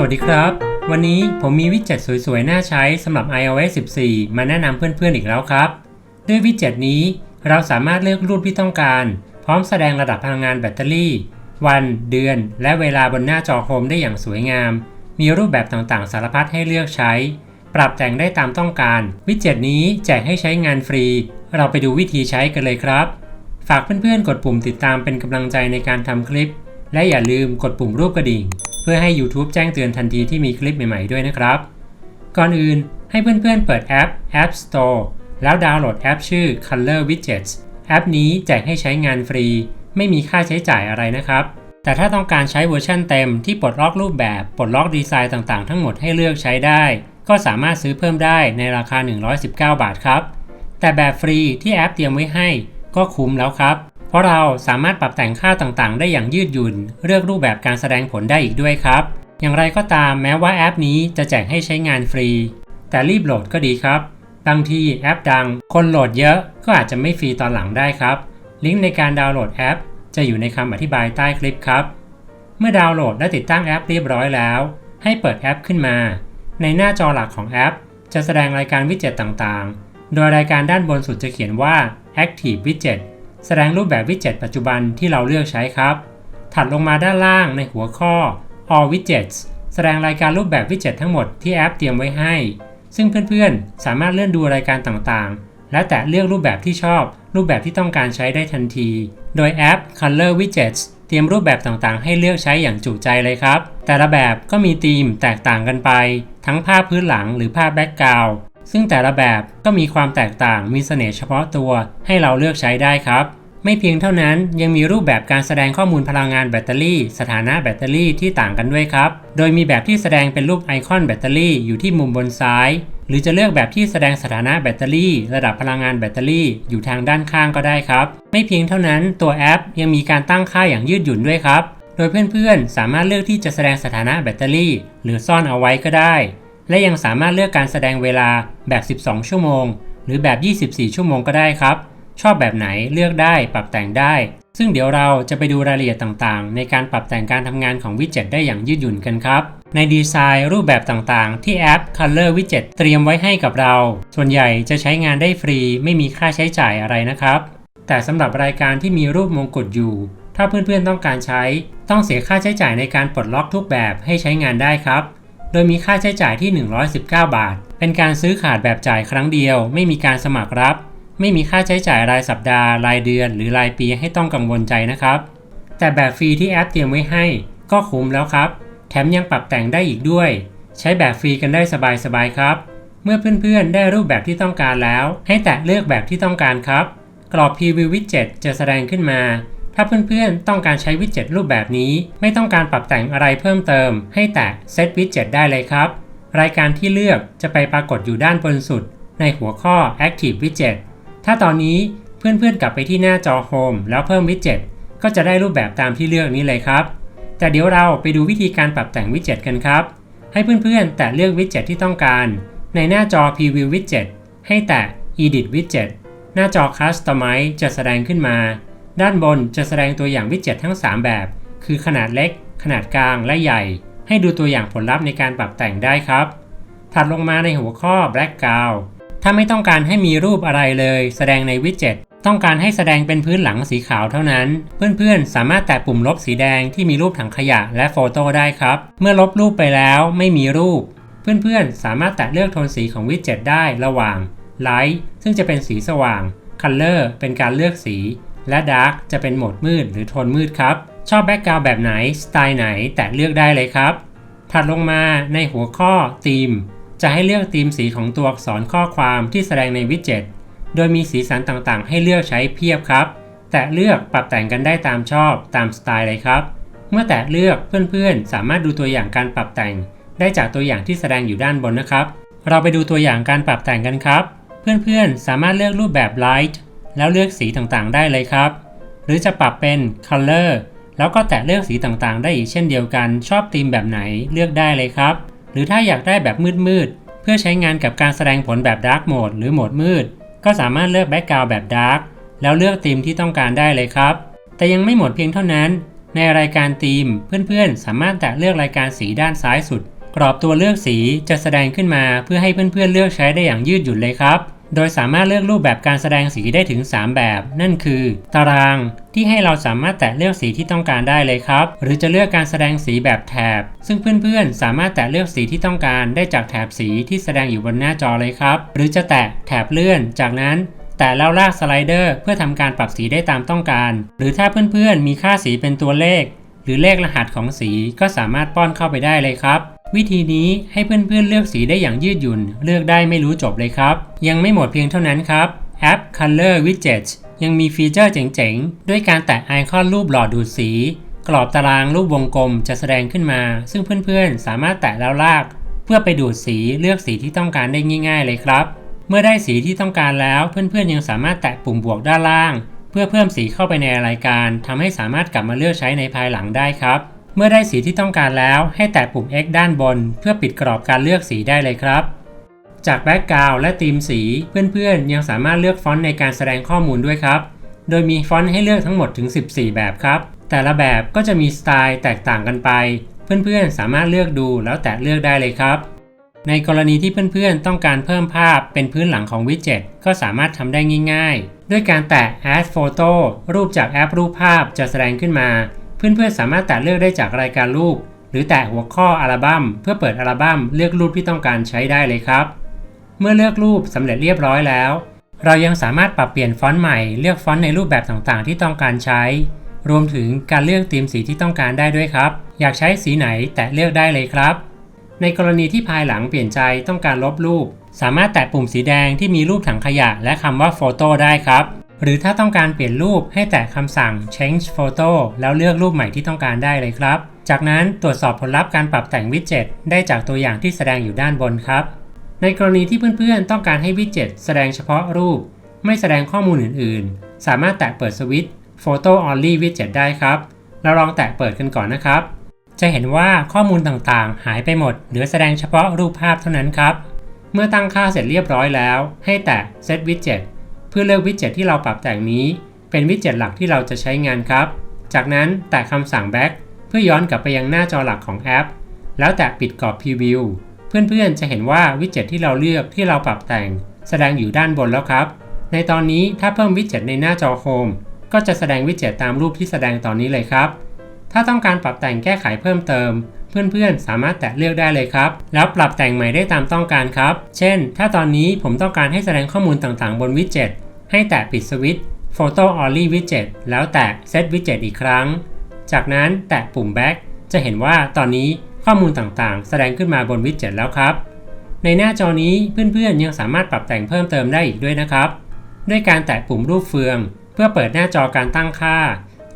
สวัสดีครับ วันนี้ผมมีวิดเจ็ตสวยๆ น่าใช้สำหรับ iOS 14 มาแนะนำเพื่อนๆอีกแล้วครับ ด้วยวิดเจ็ตนี้เราสามารถเลือกรูปที่ต้องการ พร้อมแสดงระดับพลังงานแบตเตอรี่ วัน เดือน และเวลาบนหน้าจอโฮมได้อย่างสวยงาม มีรูปแบบต่างๆ สารพัดให้เลือกใช้ ปรับแต่งได้ตามต้องการ วิดเจ็ตนี้แจกให้ใช้งานฟรี เราไปดูวิธีใช้กันเลยครับ ฝากเพื่อนๆ กดปุ่มติดตามเป็นกำลังใจในการทำคลิป และอย่าลืมกดปุ่มรูปกระดิ่ง พื่อให้ YouTube แจ้งเตือนทันทีที่มีคลิปใหม่ๆด้วยนะครับ ก่อนอื่นให้เพื่อนๆเปิดแอป App Store แล้วดาวน์โหลดแอปชื่อ Color Widgets แอปนี้แจกให้ใช้งานฟรี ไม่มีค่าใช้จ่ายอะไรนะครับ แต่ถ้าต้องการใช้เวอร์ชันเต็มที่ปลดล็อกรูปแบบ ปลดล็อกดีไซน์ต่างๆ ทั้งหมดให้เลือกใช้ได้ ก็สามารถซื้อเพิ่มได้ในราคา 119 บาทครับ แต่แบบฟรีที่แอปเตรียมไว้ให้ก็คุ้มแล้วครับ เพราะเราสามารถปรับแต่งค่าต่างๆ ได้อย่างยืดหยุ่น เลือกรูปแบบการแสดงผลได้อีกด้วยครับ อย่างไรก็ตามแม้ว่าแอปนี้จะแจกให้ใช้งานฟรี แต่รีบโหลดก็ดีครับ บางทีแอปดัง คนโหลดเยอะก็อาจจะไม่ฟรีตอนหลังได้ครับ ลิงก์ในการดาวน์โหลดแอป จะอยู่ในคำอธิบายใต้คลิปครับ เมื่อดาวน์โหลดและติดตั้งแอปเรียบร้อยแล้ว ให้เปิดแอปขึ้นมา ในหน้าจอหลักของแอป จะแสดงรายการวิดเจ็ตต่างๆ โดยรายการด้านบนสุดจะเขียนว่า Active Widget แสดงรูปแบบวิดเจ็ตปัจจุบันที่เราเลือกใช้ครับ ถัดลงมาด้านล่างในหัวข้อ All Widgets แสดงรายการรูปแบบวิดเจ็ตทั้งหมดที่แอปเตรียมไว้ให้ ซึ่งเพื่อนๆ สามารถเลื่อนดูรายการต่างๆ และแตะเลือกรูปแบบที่ชอบ รูปแบบที่ต้องการใช้ได้ทันที โดยแอป Color Widgets เตรียมรูปแบบต่างๆ ให้เลือกใช้อย่างจุใจเลยครับ แต่ละแบบก็มีธีมแตกต่างกันไป ทั้งภาพพื้นหลังหรือภาพแบ็กกราวด์ซึ่งแต่ละแบบก็มีความแตกต่างมีเสน่ห์เฉพาะตัวให้เราเลือกใช้ได้ครับ ไม่เพียงเท่านั้นยังมีรูปแบบการแสดงข้อมูลพลังงานแบตเตอรี่ สถานะแบตเตอรี่ที่ต่างกันด้วยครับ โดยมีแบบที่แสดงเป็นรูปไอคอนแบตเตอรี่อยู่ที่มุมบนซ้าย หรือจะเลือกแบบที่แสดงสถานะแบตเตอรี่ ระดับพลังงานแบตเตอรี่อยู่ทางด้านข้างก็ได้ครับ ไม่เพียงเท่านั้นตัวแอปยังมีการตั้งค่าอย่างยืดหยุ่นด้วยครับ โดยเพื่อนๆ สามารถเลือกที่จะแสดงสถานะแบตเตอรี่ หรือซ่อนเอาไว้ก็ได้ และยังสามารถเลือกการแสดงเวลาแบบ 12 ชั่วโมง หรือแบบ 24 ชั่วโมงก็ได้ครับ ชอบแบบไหนเลือกได้ปรับแต่งได้ ซึ่งเดี๋ยวเราจะไปดูรายละเอียดต่างๆ ในการปรับแต่งการทำงานของวิดเจ็ตได้อย่างยืดหยุ่นกันครับ ในดีไซน์รูปแบบต่างๆ ที่แอป Color Widget เตรียมไว้ให้กับเรา ส่วนใหญ่จะใช้งานได้ฟรีไม่มีค่าใช้จ่ายอะไรนะครับ แต่สำหรับรายการที่มีรูปมงกุฎอยู่ ถ้าเพื่อนๆต้องการใช้ ต้องเสียค่าใช้จ่ายในการปลดล็อกทุกแบบให้ใช้งานได้ครับโดยมีค่าใช้จ่ายที่ 119 บาท เป็นการซื้อขาดแบบจ่ายครั้งเดียว ไม่มีการสมัครรับ ไม่มีค่าใช้จ่ายรายสัปดาห์ รายเดือน หรือรายปีให้ต้องกังวลใจนะครับ แต่แบบฟรีที่แอปเตรียมไว้ให้ ก็คุ้มแล้วครับ แถมยังปรับแต่งได้อีกด้วย ใช้แบบฟรีกันได้สบายๆครับ เมื่อเพื่อนๆ ได้รูปแบบที่ต้องการแล้ว ให้แตะเลือกแบบที่ต้องการครับ กรอบ Preview Widget จะแสดงขึ้นมา ถ้าเพื่อนๆ ต้องการใช้วิดเจ็ตรูปแบบนี้ ไม่ต้องการปรับแต่งอะไรเพิ่มเติม ให้แตะ Set Widget ได้เลยครับ รายการที่เลือกจะไปปรากฏอยู่ด้านบนสุด ในหัวข้อ Active Widget ถ้าตอนนี้เพื่อนๆกลับไปที่หน้าจอ Home แล้วเพิ่ม Widget ก็จะได้รูปแบบตามที่เลือกนี้เลยครับ แต่เดี๋ยวเราไปดูวิธีการปรับแต่ง Widget กันครับ ให้เพื่อนๆ แตะเลือก Widget ที่ต้องการ ในหน้าจอ Preview Widget ให้แตะ Edit Widget หน้าจอ Customize จะแสดงขึ้นมา ด้านบนจะแสดงตัวอย่างวิดเจ็ตทั้ง 3 แบบ คือขนาดเล็ก ขนาดกลาง และใหญ่ ให้ดูตัวอย่างผลลัพธ์ในการปรับแต่งได้ครับ ถัดลงมาในหัวข้อ Background ถ้าไม่ต้องการให้มีรูปอะไรเลย แสดงในวิดเจ็ตต้องการให้แสดงเป็นพื้นหลังสีขาวเท่านั้น เพื่อนๆ สามารถแตะปุ่มลบสีแดงที่มีรูปถังขยะและโฟโต้ได้ครับ เมื่อลบรูปไปแล้วไม่มีรูป เพื่อนๆ สามารถแตะเลือกโทนสีของวิดเจ็ตได้ระหว่าง Light ซึ่งจะเป็นสีสว่าง Color เป็นการเลือกสี และ Dark จะเป็นโหมดมืดหรือโทนมืดครับ ชอบแบ็กกราวด์แบบไหน สไตล์ไหน แตะเลือกได้เลยครับ ถัดลงมาในหัวข้อ Theme จะให้เลือกธีมสีของตัวอักษรข้อความที่แสดงในวิดเจ็ต โดยมีสีสันต่างๆ ให้เลือกใช้เพียบครับ แตะเลือกปรับแต่งกันได้ตามชอบตามสไตล์เลยครับ เมื่อแตะเลือกเพื่อนๆ สามารถดูตัวอย่างการปรับแต่ง ได้จากตัวอย่างที่แสดงอยู่ด้านบนนะครับ เราไปดูตัวอย่างการปรับแต่งกันครับ เพื่อนๆ สามารถเลือกรูปแบบ Light แล้วเลือกสีต่างๆ ได้เลยครับ หรือจะปรับเป็น Color แล้วก็แตะเลือกสีต่างๆ ได้อีกเช่นเดียวกัน ชอบธีมแบบไหนเลือกได้เลยครับ หรือถ้าอยากได้แบบมืดๆ เพื่อใช้งานกับการแสดงผลแบบดาร์กโหมดหรือโหมดมืด ก็สามารถเลือกแบ็กกราวด์แบบดาร์กแล้วเลือกธีมที่ต้องการได้เลยครับ แต่ยังไม่หมดเพียงเท่านั้น ในในรายการธีม เพื่อนๆ สามารถแตะเลือกรายการสีด้านซ้ายสุด กรอบตัวเลือกสีจะแสดงขึ้นมาเพื่อให้เพื่อนๆเลือกใช้ได้อย่างยืดหยุ่นเลยครับ โดยสามารถเลือกรูปแบบการแสดงสีได้ถึง 3 แบบ นั่นคือ ตารางที่ให้เราสามารถแตะเลือกสีที่ต้องการได้เลยครับ หรือจะเลือกการแสดงสีแบบแถบ ซึ่งเพื่อนๆ สามารถแตะเลือกสีที่ต้องการได้จากแถบสีที่แสดงอยู่บนหน้าจอเลยครับ หรือจะแตะแถบเลื่อน จากนั้นแต่แล้วลากสไลเดอร์เพื่อทำการปรับสีได้ตามต้องการ หรือถ้าเพื่อนๆ มีค่าสีเป็นตัวเลข หรือเลขรหัสของสีก็สามารถป้อนเข้าไปได้เลยครับ วิธีนี้ให้เพื่อนๆเลือกสีได้อย่างยืดหยุ่น เลือกได้ไม่รู้จบเลยครับ ยังไม่หมดเพียงเท่านั้นครับแอป Color Widget ยังมีฟีเจอร์เจ๋งๆ ด้วยการแตะไอคอนรูปหลอดดูดสี กรอบตารางรูปวงกลมจะแสดงขึ้นมา ซึ่งเพื่อนๆ สามารถแตะแล้วลาก เพื่อไปดูดสีเลือกสีที่ต้องการได้ง่าย ๆ เลยครับ เมื่อได้สีที่ต้องการแล้วเพื่อนๆ ยังสามารถแตะปุ่มบวกด้านล่าง เพื่อเพิ่มสีเข้าไปในรายการทำให้สามารถกลับมาเลือกใช้ในภายหลังได้ครับ เมื่อได้สีที่ต้องการแล้วให้แตะปุ่ม X ด้านบน เพื่อปิดกรอบการเลือกสีได้เลยครับ จากแบ็กกราวด์และธีมสี เพื่อนๆ ยังสามารถเลือกฟอนต์ในการแสดงข้อมูลด้วยครับ โดยมีฟอนต์ให้เลือกทั้งหมดถึง 14 แบบครับ แต่ละแบบก็จะมีสไตล์แตกต่างกันไป เพื่อนๆ สามารถเลือกดูแล้วแตะเลือกได้เลยครับ ในกรณีที่เพื่อนๆ ต้องการเพิ่มภาพเป็นพื้นหลังของวิดเจ็ตก็สามารถทำได้ง่าย ๆ ด้วยการแตะ Add Photo รูปจากแอปรูปภาพจะแสดงขึ้นมา เพื่อนๆสามารถแตะเลือกได้จากรายการรูป หรือแตะหัวข้ออัลบั้มเพื่อเปิดอัลบั้มเลือกรูปที่ต้องการใช้ได้เลยครับ เมื่อเลือกรูปสำเร็จเรียบร้อยแล้ว เรายังสามารถปรับเปลี่ยนฟอนต์ใหม่เลือกฟอนต์ในรูปแบบต่างๆ ที่ต้องการใช้ รวมถึงการเลือกธีมสีที่ต้องการได้ด้วยครับ อยากใช้สีไหนแตะเลือกได้เลยครับ ในกรณีที่ภายหลังเปลี่ยนใจต้องการลบรูป สามารถแตะปุ่มสีแดงที่มีรูปถังขยะและคำว่าโฟโต้ได้ครับ หรือถ้าต้องการเปลี่ยนรูปให้แตะคำสั่ง change photo แล้วเลือกรูปใหม่ที่ต้องการได้เลยครับ จากนั้นตรวจสอบผลลัพธ์การปรับแต่งวิดเจ็ตได้จากตัวอย่างที่แสดงอยู่ด้านบนครับ ในกรณีที่เพื่อนๆ ต้องการให้วิดเจ็ตแสดงเฉพาะรูป ไม่แสดงข้อมูลอื่นๆ สามารถแตะเปิดสวิตช์ Photo Only Widget ได้ครับ เราลองแตะเปิดกันก่อนนะครับ จะเห็นว่าข้อมูลต่างๆ หายไปหมด เหลือแสดงเฉพาะรูปภาพเท่านั้นครับ เมื่อตั้งค่าเสร็จเรียบร้อยแล้ว ให้แตะ Set Widget พื่อเลือกวิดเจ็ตที่เราปรับแต่งนี้ เป็นวิดเจ็ตหลักที่เราจะใช้งานครับ จากนั้นแตะคำสั่ง Back เพื่อย้อนกลับไปยังหน้าจอหลักของแอป แล้วแตะปิดกรอบ Preview เพื่อนๆ จะเห็นว่าวิดเจ็ตที่เราเลือกที่เราปรับแต่ง แสดงอยู่ด้านบนแล้วครับ ในตอนนี้ถ้าเพิ่มวิดเจ็ตในหน้าจอโฮมก็จะแสดงวิดเจ็ตตามรูปที่แสดงตอนนี้เลยครับ ถ้าต้องการปรับแต่งแก้ไขเพิ่มเติม เพื่อนๆ สามารถแตะเลือกได้เลยครับ แล้วปรับแต่งใหม่ได้ตามต้องการครับ เช่น ถ้าตอนนี้ผมต้องการให้แสดงข้อมูลต่างๆ บนวิดเจ็ต ให้แตะปิดสวิตช์ Photo Only Widget แล้วแตะ Set Widget อีกครั้ง จากนั้นแตะปุ่ม Back จะเห็นว่าตอนนี้ข้อมูลต่างๆ แสดงขึ้นมาบนวิดเจ็ตแล้วครับ ในหน้าจอนี้เพื่อนๆ ยังสามารถปรับแต่งเพิ่มเติมได้อีกด้วยนะครับ ด้วยการแตะปุ่มรูปเฟือง เพื่อเปิดหน้าจอการตั้งค่า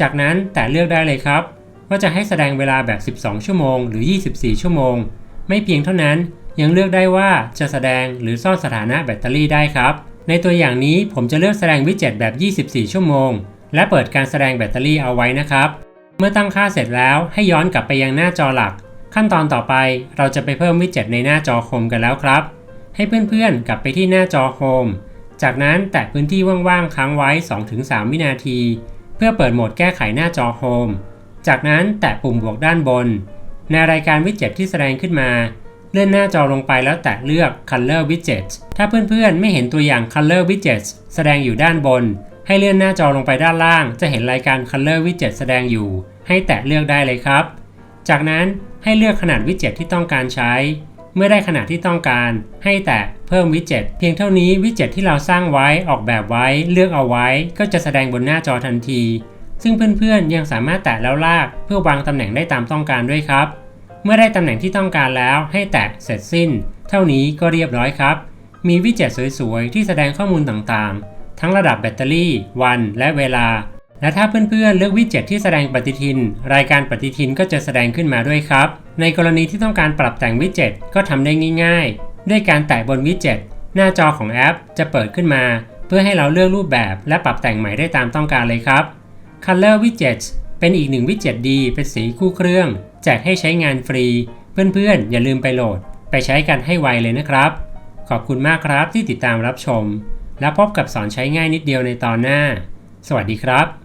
จากนั้นแตะเลือกได้เลยครับ ว่าจะให้แสดงเวลาแบบ 12 ชั่วโมง หรือ 24 ชั่วโมง ไม่เพียงเท่านั้นยังเลือกได้ว่าจะแสดงหรือซ่อนสถานะแบตเตอรี่ได้ครับ ในตัวอย่างนี้ผมจะเลือกแสดงวิดเจ็ตแบบ 24 ชั่วโมง และเปิดการแสดงแบตเตอรี่เอาไว้นะครับ เมื่อตั้งค่าเสร็จแล้วให้ย้อนกลับไปยังหน้าจอหลัก ขั้นตอนต่อไปเราจะไปเพิ่มวิดเจ็ตในหน้าจอโฮมกันแล้วครับ ให้เพื่อนๆ กลับไปที่หน้าจอโฮมจากนั้นแตะพื้นที่ว่างๆค้างไว้ 2-3 วินาที เพื่อเปิดโหมดแก้ไขหน้าจอโฮมจากนั้นแตะปุ่มบวกด้านบน ในรายการวิดเจ็ตที่แสดงขึ้นมา เลื่อนหน้าจอลงไปแล้วแตะเลือก Color Widgets ถ้าเพื่อนๆ ไม่เห็นตัวอย่าง Color Widgets แสดงอยู่ด้านบน ให้เลื่อนหน้าจอลงไปด้านล่าง จะเห็นรายการ Color Widget แสดงอยู่ ให้แตะเลือกได้เลยครับ จากนั้นให้เลือกขนาดวิดเจ็ตที่ต้องการใช้ เมื่อได้ขนาดที่ต้องการ ให้แตะเพิ่มวิดเจ็ตเพียงเท่านี้วิดเจ็ตที่เราสร้างไว้ออกแบบไว้ เลือกเอาไว้ ก็จะแสดงบนหน้าจอทันที ซึ่งเพื่อนๆยังสามารถแตะแล้วลาก เพื่อวางตำแหน่งได้ตามต้องการด้วยครับ เมื่อได้ตำแหน่งที่ต้องการแล้วให้แตะเสร็จสิ้น เท่านี้ก็เรียบร้อยครับ มีวิเจ็ตสวยๆ ที่แสดงข้อมูลต่างๆ ทั้งระดับแบตเตอรี่ วันและเวลา และถ้าเพื่อนๆเลือกวิเจ็ตที่แสดงปฏิทิน รายการปฏิทินก็จะแสดงขึ้นมาด้วยครับ ในกรณีที่ต้องการปรับแต่งวิเจ็ตก็ทำได้ง่าย ๆ ด้วยการแตะบนวิเจ็ตหน้าจอของแอปจะเปิดขึ้นมา เพื่อให้เราเลือกรูปแบบและปรับแต่งใหม่ได้ตามต้องการเลยครับ Color Widgets เป็นอีกหนึ่งวิดเจ็ตดีเป็นสีคู่เครื่อง แจกให้ใช้งานฟรี เพื่อนๆ อย่าลืมไปโหลด ไปใช้กันให้ไวเลยนะครับ ขอบคุณมากครับที่ติดตามรับชม แล้วพบกับสอนใช้ง่ายนิดเดียวในตอนหน้า สวัสดีครับ